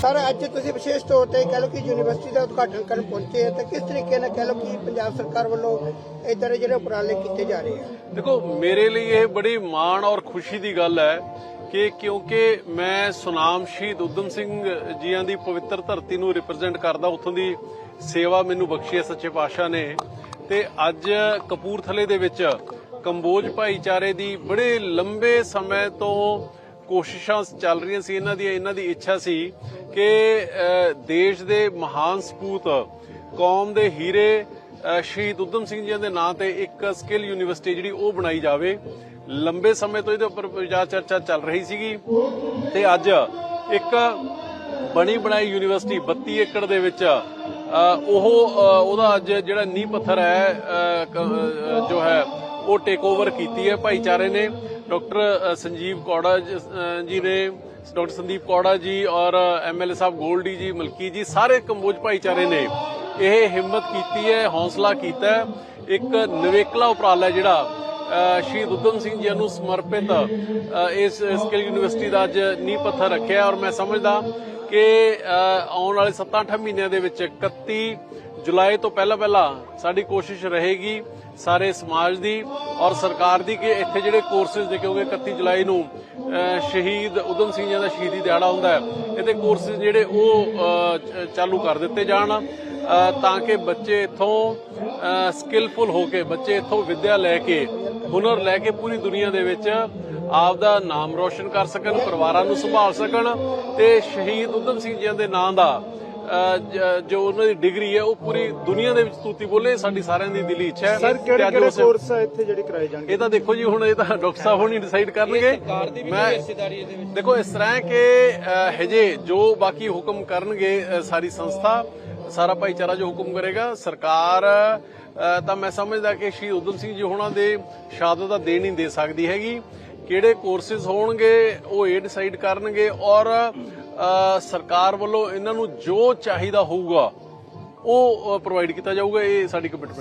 Sir, ਅੱਜ ਤੁਸੀਂ ਵਿਸ਼ੇਸ਼ ਤੌਰ ਤੇ ਕਹਿ ਲਓ ਕਿ ਯੂਨੀਵਰਸਿਟੀ ਦਾ ਉਦਘਾਟਨ ਕਰਨ ਪਹੁੰਚੇ ਹੈ ਤਾਂ ਕਿਸ ਤਰੀਕੇ ਨਾਲ ਕਹਿ ਲਓ ਕਿ ਪੰਜਾਬ ਸਰਕਾਰ ਵੱਲੋਂ ਇਦਾਂ ਦੇ ਜਿਹੜੇ ਉਪਰਾਲੇ ਕੀਤੇ ਜਾ ਰਹੇ ਆ? ਦੇਖੋ, ਮੇਰੇ ਲਈ ਇਹ ਬੜੀ ਮਾਣ ਔਰ ਖੁਸ਼ੀ ਦੀ ਗੱਲ ਹੈ ਕਿ ਕਿਉਂਕਿ ਮੈਂ ਸੁਨਾਮ ਸ਼ਹੀਦ ਉਦਮ ਸਿੰਘ ਜੀਆਂ ਦੀ ਪਵਿੱਤਰ ਧਰਤੀ ਨੂੰ ਰਿਪਰੈਜ਼ੈਂਟ ਕਰਦਾ, ਉੱਥੋਂ ਦੀ ਸੇਵਾ ਮੈਨੂੰ ਬਖਸ਼ੀ ਹੈ ਸੱਚੇ ਪਾਤਸ਼ਾਹ ਨੇ। ਤੇ ਅੱਜ ਕਪੂਰਥਲੇ ਦੇ ਵਿੱਚ ਕੰਬੋਜ ਭਾਈਚਾਰੇ ਦੀ ਬੜੇ ਲੰਬੇ ਸਮੇਂ ਤੋਂ ਕੋਸ਼ਿਸ਼ਾਂ ਚੱਲ ਰਹੀਆਂ ਸੀ, ਇਹਨਾਂ ਦੀ ਇਹਨਾਂ ਦੀ ਇੱਛਾ ਸੀ ਕਿ ਦੇਸ਼ ਦੇ ਮਹਾਨ ਸਪੂਤ, ਕੌਮ ਦੇ ਹੀਰੇ ਸ਼ਹੀਦ ਉਦਮ ਸਿੰਘ ਜੀ ਦੇ ਨਾਂ ਤੇ ਇੱਕ ਸਕਿੱਲ ਯੂਨੀਵਰਸਿਟੀ ਜਿਹੜੀ ਉਹ ਬਣਾਈ ਜਾਵੇ। ਲੰਬੇ ਸਮੇਂ ਤੋਂ ਇਹਦੇ ਉੱਪਰ ਵਿਚਾਰ ਚਰਚਾ ਚੱਲ ਰਹੀ ਸੀਗੀ ਤੇ ਅੱਜ ਇੱਕ ਬਣੀ ਬਣਾਈ ਯੂਨੀਵਰਸਿਟੀ 32 ਏਕੜ ਦੇ ਵਿੱਚ ਉਹ ਉਹਦਾ ਅੱਜ ਜਿਹੜਾ ਨੀਂਹ ਪੱਥਰ ਹੈ ਜੋ ਹੈ ਉਹ ਟੇਕ ਓਵਰ ਕੀਤੀ ਹੈ ਭਾਈਚਾਰੇ ਨੇ। ਡਾਕਟਰ ਸੰਜੀਵ ਕੌੜਾ ਜੀ ਨੇ ਡਾਕਟਰ ਸੰਦੀਪ ਕੌੜਾ ਜੀ ਔਰ ਐਮਐਲਏ ਸਾਹਿਬ ਗੋਲਡੀ ਜੀ, ਮਲਕੀ ਜੀ, ਸਾਰੇ ਕੰਬੋਜ ਭਾਈਚਾਰੇ ਨੇ। ਇਹ ਹਿੰਮਤ ਕੀਤੀ ਹੈ, ਹੌਸਲਾ ਕੀਤਾ ਹੈ। ਇੱਕ ਨਵੇਕਲਾ ਉਪਰਾਲਾ ਜਿਹੜਾ ਸ਼ਹੀਦ ਉਦਮ ਸਿੰਘ ਜੀ ਨੂੰ ਸਮਰਪਿਤ ਇਸ ਸਕਿੱਲ ਯੂਨੀਵਰਸਿਟੀ ਦਾ ਅੱਜ ਨੀਂਹ ਪੱਥਰ ਰੱਖਿਆ ਔਰ ਮੈਂ ਸਮਝਦਾ ਕਿ ਆਉਣ ਵਾਲੇ 7-8 ਮਹੀਨਿਆਂ ਦੇ ਵਿੱਚ 31 ਜੁਲਾਈ ਤੋਂ ਪਹਿਲਾਂ ਪਹਿਲਾਂ ਸਾਡੀ ਕੋਸ਼ਿਸ਼ ਰਹੇਗੀ ਸਾਰੇ ਸਮਾਜ ਦੀ ਔਰ ਸਰਕਾਰ ਦੀ ਕਿ ਇੱਥੇ ਜਿਹੜੇ ਕੋਰਸਸ ਨੇ ਕਿਉਂਕਿ 31 ਜੁਲਾਈ ਨੂੰ ਸ਼ਹੀਦ ਉਦਮ ਸਿੰਘ ਜੀ ਦਾ ਸ਼ਹੀਦੀ ਦਿਹਾੜਾ ਹੁੰਦਾ ਹੈ, ਇਹਦੇ ਕੋਰਸਸ ਜਿਹੜੇ ਉਹ ਚਾਲੂ ਕਰ ਦਿੱਤੇ ਜਾਣ ਤਾਂ ਕਿ ਬੱਚੇ ਇੱਥੋਂ ਸਕਿੱਲਫੁਲ ਹੋ ਕੇ ਬੱਚੇ ਇੱਥੋਂ ਵਿੱਦਿਆ ਲੈ ਕੇ, ਹੁਨਰ ਲੈ ਕੇ ਪੂਰੀ ਦੁਨੀਆ ਦੇ ਵਿੱਚ ਆਪ ਦਾ ਨਾਮ ਰੋਸ਼ਨ ਕਰ ਸਕਣ ਪਰਿਵਾਰਾਂ ਨੂੰ ਸੰਭਾਲ ਸਕਣ ਤੇ ਸ਼ਹੀਦ ਉਦਮ ਸਿੰਘ ਜੀ ਦੇ ਨਾਂ ਦਾ ਜ- ਉਹਨਾਂ ਦੀ ਡਿਗਰੀ ਹੈ ਉਹ ਪੂਰੀ ਦੁਨੀਆ ਦੇ ਵਿੱਚ ਤੂਤੀ ਬੋਲੇ ਸਾਡੀ ਸਾਰਿਆਂ ਦੀ ਦਿਲੀ ਇੱਛਾ ਹੈ। ਸਰ ਕਿਹੜੇ ਕਿਹੜੇ ਕੋਰਸ ਆ ਇੱਥੇ ਜਿਹੜੇ ਕਰਾਏ ਜਾਣਗੇ? ਇਹ ਤਾਂ ਦੇਖੋ ਜੀ ਹੁਣ ਇਹ ਤਾਂ ਡਾਕਟਰ ਸਾਹਿਬ ਹੁਣ ਹੀ ਡਿਸਾਈਡ ਕਰਨਗੇ। ਮੈਂ ਦੇਖੋ ਇਸ ਤਰ੍ਹਾਂ ਕਿ ਹਜੇ ਜੋ ਬਾਕੀ ਹੁਕਮ ਕਰਨਗੇ ਸਾਰੀ ਸੰਸਥਾ ਸਾਰਾ ਭਾਈਚਾਰਾ ਜੋ ਹੁਕਮ ਕਰੇਗਾ ਸਰਕਾਰ ਤਾਂ ਮੈਂ ਸਮਝਦਾ ਕਿ ਸ਼ਹੀਦ ਉਦਮ ਸਿੰਘ ਜੀ ਹੋਣਾ ਦੇ ਸ਼ਹਾਦਤ ਦਾ ਦੇ ਨਹੀਂ ਦੇ ਸਕਦੀ ਹੈਗੀ। ਕਿਹੜੇ ਕੋਰਸਿਸ ਹੋਣਗੇ, ਉਹ ਇਹ ਡਿਸਾਈਡ ਕਰਨਗੇ ਔਰ ਸਰਕਾਰ ਵੱਲੋਂ ਇਹਨਾਂ ਨੂੰ ਜੋ ਚਾਹੀਦਾ ਹੋਊਗਾ, ਉਹ ਪ੍ਰੋਵਾਈਡ ਕੀਤਾ ਜਾਊਗਾ, ਇਹ ਸਾਡੀ ਕਮਿਟਮੈਂਟ